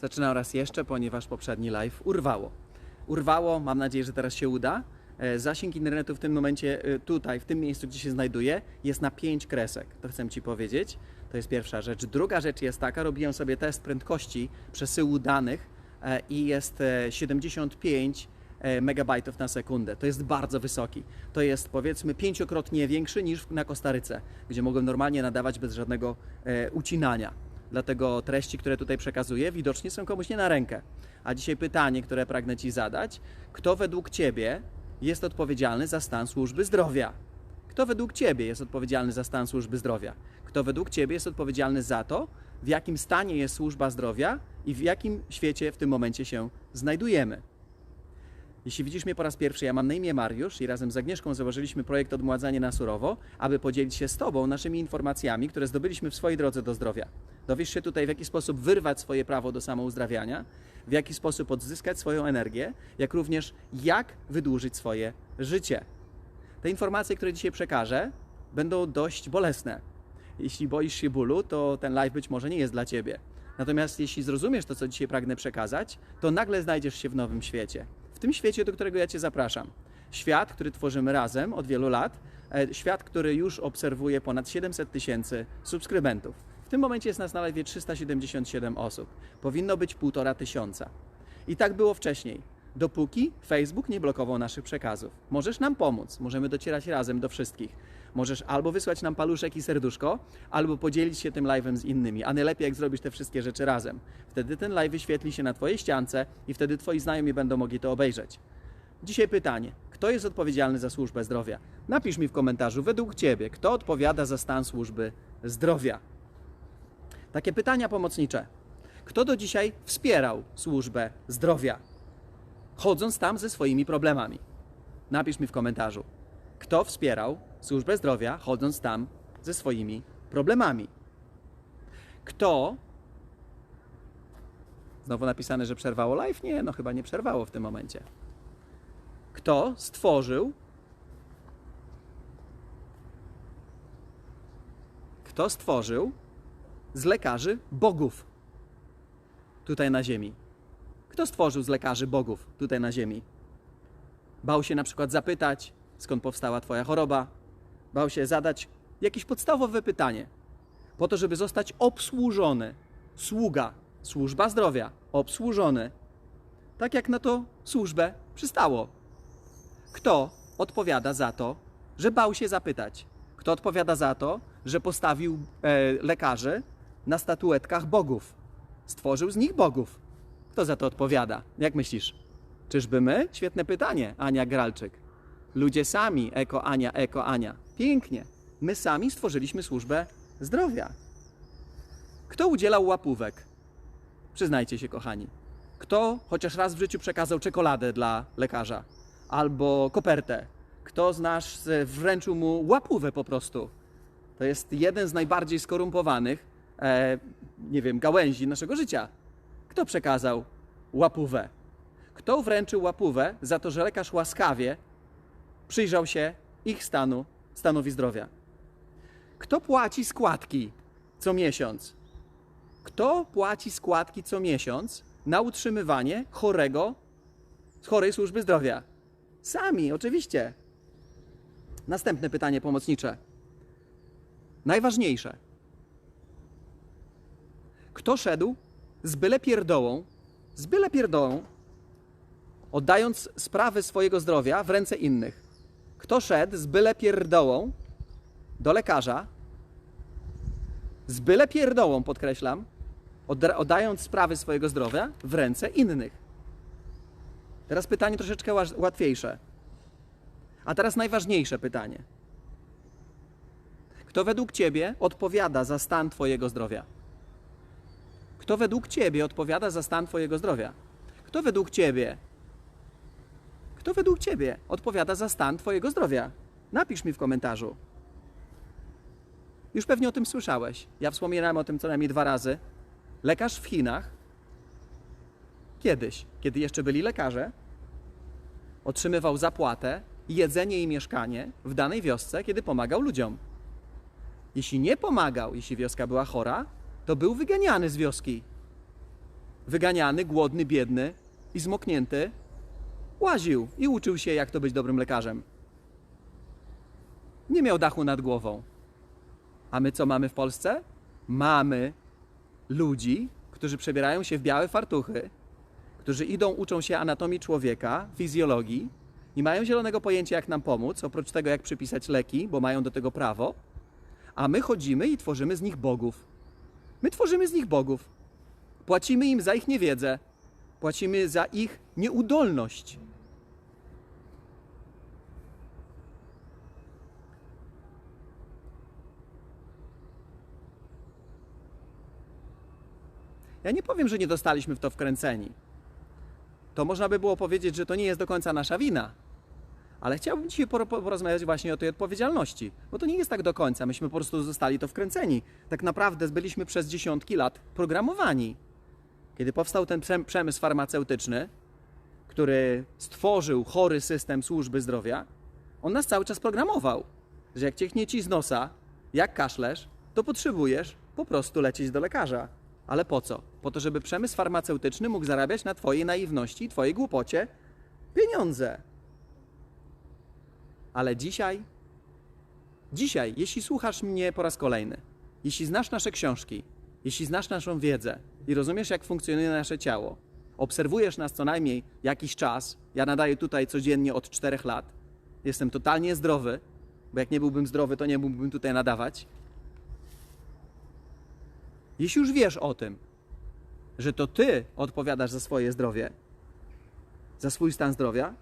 Zaczynam raz jeszcze, ponieważ poprzedni live urwało. Urwało, mam nadzieję, że teraz się uda. E, Zasięg internetu w tym momencie, e, tutaj, w tym miejscu, gdzie się znajduję, jest na 5 kresek. To chcę Ci powiedzieć. To jest pierwsza rzecz. Druga rzecz jest taka, robiłem sobie test prędkości przesyłu danych e, i jest e, 75 e, megabajtów na sekundę. To jest bardzo wysoki. To jest powiedzmy pięciokrotnie większy niż na Kostaryce, gdzie mogłem normalnie nadawać bez żadnego ucinania. Dlatego treści, które tutaj przekazuję, widocznie są komuś nie na rękę. A dzisiaj pytanie, które pragnę Ci zadać: kto według Ciebie jest odpowiedzialny za stan służby zdrowia? Kto według Ciebie jest odpowiedzialny za stan służby zdrowia? Kto według Ciebie jest odpowiedzialny za to, w jakim stanie jest służba zdrowia i w jakim świecie w tym momencie się znajdujemy? Jeśli widzisz mnie po raz pierwszy, ja mam na imię Mariusz i razem z Agnieszką założyliśmy projekt Odmładzanie na surowo, aby podzielić się z Tobą naszymi informacjami, które zdobyliśmy w swojej drodze do zdrowia. Dowiesz się tutaj, w jaki sposób wyrwać swoje prawo do samouzdrawiania, w jaki sposób odzyskać swoją energię, jak również jak wydłużyć swoje życie. Te informacje, które dzisiaj przekażę, będą dość bolesne. Jeśli boisz się bólu, to ten live być może nie jest dla Ciebie. Natomiast jeśli zrozumiesz to, co dzisiaj pragnę przekazać, to nagle znajdziesz się w nowym świecie. W tym świecie, do którego ja Cię zapraszam. Świat, który tworzymy razem od wielu lat, e, świat, który już obserwuje ponad 700 tysięcy subskrybentów. W tym momencie jest nas na live 377 osób. Powinno być półtora tysiąca. I tak było wcześniej. Dopóki Facebook nie blokował naszych przekazów. Możesz nam pomóc, możemy docierać razem do wszystkich. Możesz albo wysłać nam paluszek i serduszko, albo podzielić się tym live'em z innymi. A najlepiej jak zrobisz te wszystkie rzeczy razem. Wtedy ten live wyświetli się na Twojej ściance i wtedy Twoi znajomi będą mogli to obejrzeć. Dzisiaj pytanie: kto jest odpowiedzialny za służbę zdrowia? Napisz mi w komentarzu, według Ciebie, kto odpowiada za stan służby zdrowia? Takie pytania pomocnicze. Kto do dzisiaj wspierał służbę zdrowia? chodząc tam ze swoimi problemami. Napisz mi w komentarzu, kto wspierał służbę zdrowia, chodząc tam ze swoimi problemami. Kto. Znowu napisane, że przerwało live? Nie, no chyba nie przerwało w tym momencie. Kto stworzył. Kto stworzył z lekarzy bogów tutaj na Ziemi? Kto stworzył z lekarzy bogów tutaj na ziemi? Bał się na przykład zapytać, skąd powstała Twoja choroba. Bał się zadać jakieś podstawowe pytanie, po to, żeby zostać obsłużony. Sługa, służba zdrowia, obsłużony. Tak jak na to służbę przystało. Kto odpowiada za to, że bał się zapytać? Kto odpowiada za to, że postawił e, lekarzy na statuetkach bogów? Stworzył z nich bogów. Kto za to odpowiada? Jak myślisz? Czyżby my? Świetne pytanie, Ania Gralczyk. Ludzie sami, eko Ania, eko Ania. Pięknie. My sami stworzyliśmy służbę zdrowia. Kto udzielał łapówek? Przyznajcie się, kochani. Kto chociaż raz w życiu przekazał czekoladę dla lekarza? Albo kopertę? Kto z nas wręczył mu łapówę po prostu? To jest jeden z najbardziej skorumpowanych, e, nie wiem, gałęzi naszego życia. Kto przekazał łapówę? Kto wręczył łapówę za to, że lekarz łaskawie przyjrzał się ich stanu, stanowi zdrowia? Kto płaci składki co miesiąc? Kto płaci składki co miesiąc na utrzymywanie chorego, chorej służby zdrowia? Sami, oczywiście. Następne pytanie pomocnicze. Najważniejsze. Kto szedł z byle pierdołą, z byle pierdołą, oddając sprawy swojego zdrowia w ręce innych. Kto szedł z byle pierdołą do lekarza, z byle pierdołą, podkreślam, odda- oddając sprawy swojego zdrowia w ręce innych. Teraz pytanie troszeczkę łatwiejsze. A teraz najważniejsze pytanie. Kto według Ciebie odpowiada za stan Twojego zdrowia? Kto według Ciebie odpowiada za stan Twojego zdrowia? Kto według Ciebie? Kto według Ciebie odpowiada za stan Twojego zdrowia? Napisz mi w komentarzu. Już pewnie o tym słyszałeś. Ja wspominałem o tym co najmniej dwa razy. Lekarz w Chinach, kiedyś, kiedy jeszcze byli lekarze, otrzymywał zapłatę, jedzenie i mieszkanie w danej wiosce, kiedy pomagał ludziom. Jeśli nie pomagał, jeśli wioska była chora, to był wyganiany z wioski. wyganiany, głodny, biedny i zmoknięty, łaził i uczył się, jak to być dobrym lekarzem. Nie miał dachu nad głową. A my co mamy w Polsce? Mamy ludzi, którzy przebierają się w białe fartuchy, którzy idą, uczą się anatomii człowieka, fizjologii i mają zielonego pojęcia, jak nam pomóc, oprócz tego, jak przypisać leki, bo mają do tego prawo, a my chodzimy i tworzymy z nich bogów. My tworzymy z nich bogów. Płacimy im za ich niewiedzę, płacimy za ich nieudolność. Ja nie powiem, że nie dostaliśmy w to wkręceni. To można by było powiedzieć, że to nie jest do końca nasza wina. Ale chciałbym dzisiaj poro- porozmawiać właśnie o tej odpowiedzialności, bo to nie jest tak do końca. Myśmy po prostu zostali to wkręceni. Tak naprawdę byliśmy przez dziesiątki lat programowani. Kiedy powstał ten przem- przemysł farmaceutyczny, który stworzył chory system służby zdrowia, on nas cały czas programował, że jak ciechnie ci z nosa, jak kaszlesz, to potrzebujesz po prostu lecieć do lekarza. Ale po co? Po to, żeby przemysł farmaceutyczny mógł zarabiać na twojej naiwności i twojej głupocie pieniądze. Ale dzisiaj, dzisiaj, jeśli słuchasz mnie po raz kolejny, jeśli znasz nasze książki, jeśli znasz naszą wiedzę i rozumiesz, jak funkcjonuje nasze ciało, obserwujesz nas co najmniej jakiś czas, ja nadaję tutaj codziennie od czterech lat, jestem totalnie zdrowy, bo jak nie byłbym zdrowy, to nie mógłbym tutaj nadawać. Jeśli już wiesz o tym, że to ty odpowiadasz za swoje zdrowie, za swój stan zdrowia,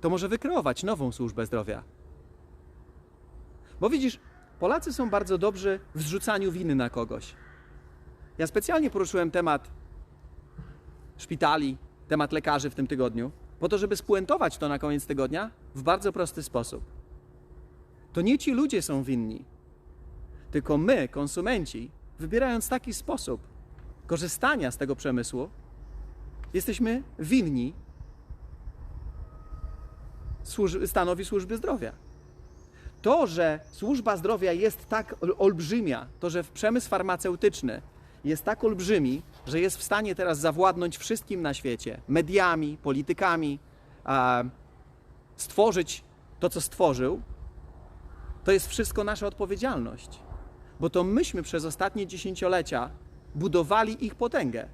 to może wykreować nową służbę zdrowia. Bo widzisz, Polacy są bardzo dobrzy w zrzucaniu winy na kogoś. Ja specjalnie poruszyłem temat szpitali, temat lekarzy w tym tygodniu, po to, żeby spuentować to na koniec tygodnia w bardzo prosty sposób. To nie ci ludzie są winni, tylko my, konsumenci, wybierając taki sposób korzystania z tego przemysłu, jesteśmy winni stanowi służby zdrowia. To, że służba zdrowia jest tak ol- olbrzymia, to, że przemysł farmaceutyczny jest tak olbrzymi, że jest w stanie teraz zawładnąć wszystkim na świecie mediami, politykami, stworzyć to, co stworzył, to jest wszystko nasza odpowiedzialność. Bo to myśmy przez ostatnie dziesięciolecia budowali ich potęgę.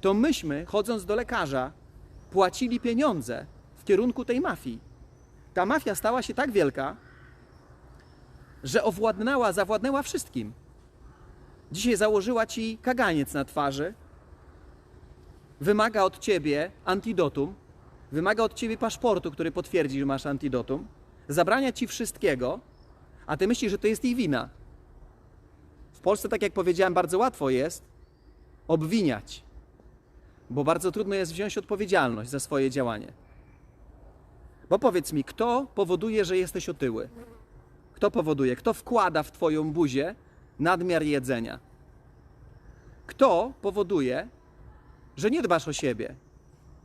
To myśmy, chodząc do lekarza, płacili pieniądze kierunku tej mafii. Ta mafia stała się tak wielka, że owładnęła, zawładnęła wszystkim. Dzisiaj założyła ci kaganiec na twarzy, wymaga od ciebie antidotum, wymaga od ciebie paszportu, który potwierdzi, że masz antidotum, zabrania ci wszystkiego, a ty myślisz, że to jest jej wina. W Polsce, tak jak powiedziałem, bardzo łatwo jest obwiniać, bo bardzo trudno jest wziąć odpowiedzialność za swoje działanie. Bo powiedz mi, kto powoduje, że jesteś otyły? Kto powoduje? Kto wkłada w twoją buzię nadmiar jedzenia? Kto powoduje, że nie dbasz o siebie?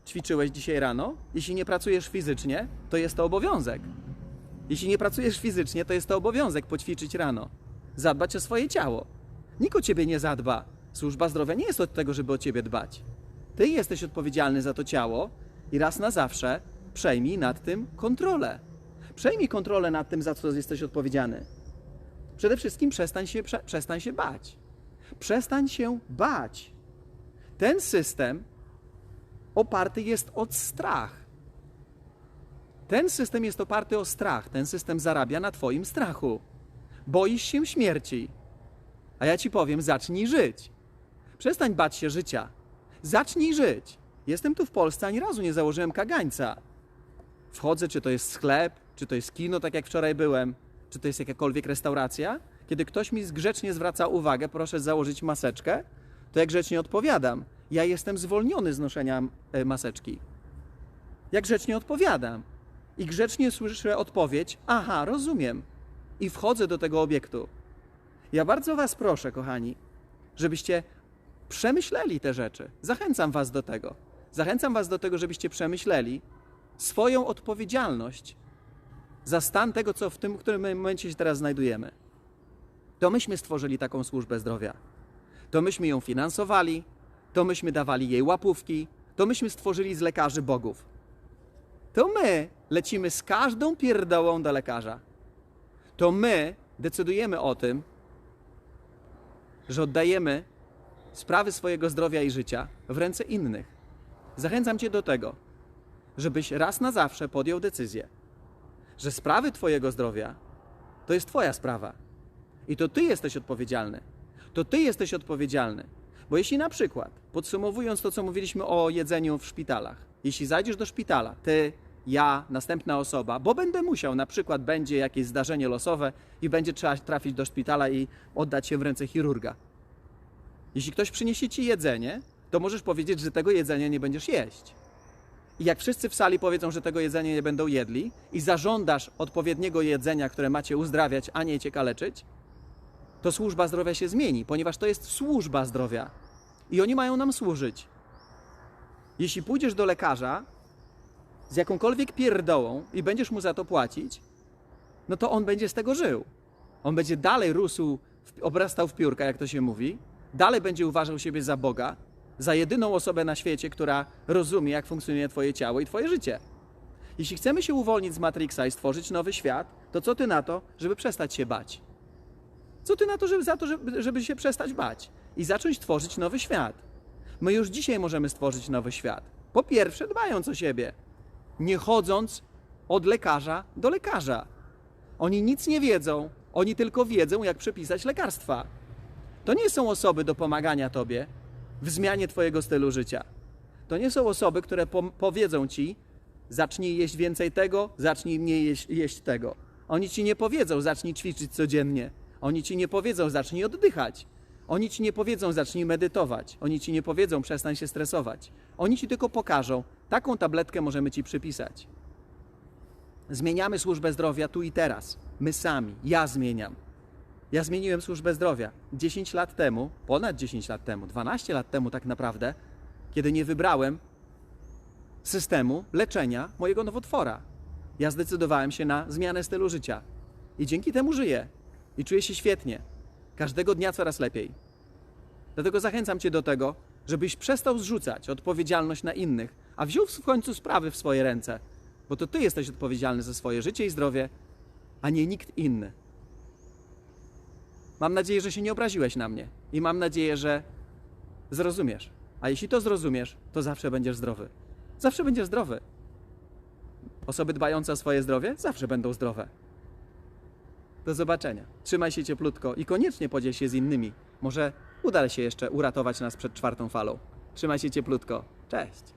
Ćwiczyłeś dzisiaj rano? Jeśli nie pracujesz fizycznie, to jest to obowiązek. Jeśli nie pracujesz fizycznie, to jest to obowiązek poćwiczyć rano. Zadbać o swoje ciało. Nikt o ciebie nie zadba. Służba zdrowia nie jest od tego, żeby o ciebie dbać. Ty jesteś odpowiedzialny za to ciało i raz na zawsze przejmij nad tym kontrolę. Przejmij kontrolę nad tym, za co jesteś odpowiedzialny. Przede wszystkim przestań się, prze, przestań się bać. Przestań się bać. Ten system oparty jest od strach. Ten system jest oparty o strach. Ten system zarabia na Twoim strachu. Boisz się śmierci. A ja Ci powiem, zacznij żyć. Przestań bać się życia. Zacznij żyć. Jestem tu w Polsce, ani razu nie założyłem kagańca. Wchodzę, czy to jest sklep, czy to jest kino, tak jak wczoraj byłem, czy to jest jakakolwiek restauracja. Kiedy ktoś mi grzecznie zwraca uwagę, proszę założyć maseczkę, to ja grzecznie odpowiadam. Ja jestem zwolniony z noszenia e, maseczki. Ja grzecznie odpowiadam. I grzecznie słyszę odpowiedź: Aha, rozumiem. I wchodzę do tego obiektu. Ja bardzo Was proszę, kochani, żebyście przemyśleli te rzeczy. Zachęcam Was do tego. Zachęcam Was do tego, żebyście przemyśleli swoją odpowiedzialność za stan tego, co w tym którym momencie się teraz znajdujemy. To myśmy stworzyli taką służbę zdrowia. to myśmy ją finansowali, to myśmy dawali jej łapówki, to myśmy stworzyli z lekarzy bogów. To my lecimy z każdą pierdołą do lekarza. To my decydujemy o tym, że oddajemy sprawy swojego zdrowia i życia w ręce innych. Zachęcam Cię do tego, żebyś raz na zawsze podjął decyzję, że sprawy Twojego zdrowia to jest Twoja sprawa. I to Ty jesteś odpowiedzialny. To Ty jesteś odpowiedzialny. Bo jeśli na przykład, podsumowując to, co mówiliśmy o jedzeniu w szpitalach, jeśli zajdziesz do szpitala, Ty, ja, następna osoba, bo będę musiał, na przykład będzie jakieś zdarzenie losowe i będzie trzeba trafić do szpitala i oddać się w ręce chirurga. Jeśli ktoś przyniesie Ci jedzenie, to możesz powiedzieć, że tego jedzenia nie będziesz jeść. I jak wszyscy w sali powiedzą, że tego jedzenia nie będą jedli i zażądasz odpowiedniego jedzenia, które macie uzdrawiać, a nie cię kaleczyć, to służba zdrowia się zmieni, ponieważ to jest służba zdrowia i oni mają nam służyć. Jeśli pójdziesz do lekarza z jakąkolwiek pierdołą i będziesz mu za to płacić, no to on będzie z tego żył. On będzie dalej rósł, obrastał w piórka, jak to się mówi, dalej będzie uważał siebie za Boga, za jedyną osobę na świecie, która rozumie, jak funkcjonuje Twoje ciało i Twoje życie. Jeśli chcemy się uwolnić z Matrixa i stworzyć nowy świat, to co Ty na to, żeby przestać się bać? Co Ty na to, żeby, za to, żeby, żeby się przestać bać i zacząć tworzyć nowy świat? My już dzisiaj możemy stworzyć nowy świat. Po pierwsze, dbając o siebie, nie chodząc od lekarza do lekarza. Oni nic nie wiedzą, oni tylko wiedzą, jak przepisać lekarstwa. To nie są osoby do pomagania tobie w zmianie twojego stylu życia. To nie są osoby, które pom- powiedzą ci: zacznij jeść więcej tego, zacznij mniej jeść, jeść tego. Oni ci nie powiedzą: zacznij ćwiczyć codziennie. Oni ci nie powiedzą: zacznij oddychać. Oni ci nie powiedzą: zacznij medytować. Oni ci nie powiedzą: przestań się stresować. Oni ci tylko pokażą: taką tabletkę możemy ci przypisać. Zmieniamy służbę zdrowia tu i teraz. My sami. Ja zmieniam. Ja zmieniłem służbę zdrowia 10 lat temu, ponad 10 lat temu, 12 lat temu tak naprawdę, kiedy nie wybrałem systemu leczenia mojego nowotwora. Ja zdecydowałem się na zmianę stylu życia i dzięki temu żyję i czuję się świetnie. Każdego dnia coraz lepiej. Dlatego zachęcam Cię do tego, żebyś przestał zrzucać odpowiedzialność na innych, a wziął w końcu sprawy w swoje ręce, bo to Ty jesteś odpowiedzialny za swoje życie i zdrowie, a nie nikt inny. Mam nadzieję, że się nie obraziłeś na mnie i mam nadzieję, że zrozumiesz. A jeśli to zrozumiesz, to zawsze będziesz zdrowy. Zawsze będziesz zdrowy. Osoby dbające o swoje zdrowie zawsze będą zdrowe. Do zobaczenia. Trzymaj się cieplutko i koniecznie podziel się z innymi. Może uda się jeszcze uratować nas przed czwartą falą. Trzymaj się cieplutko. Cześć.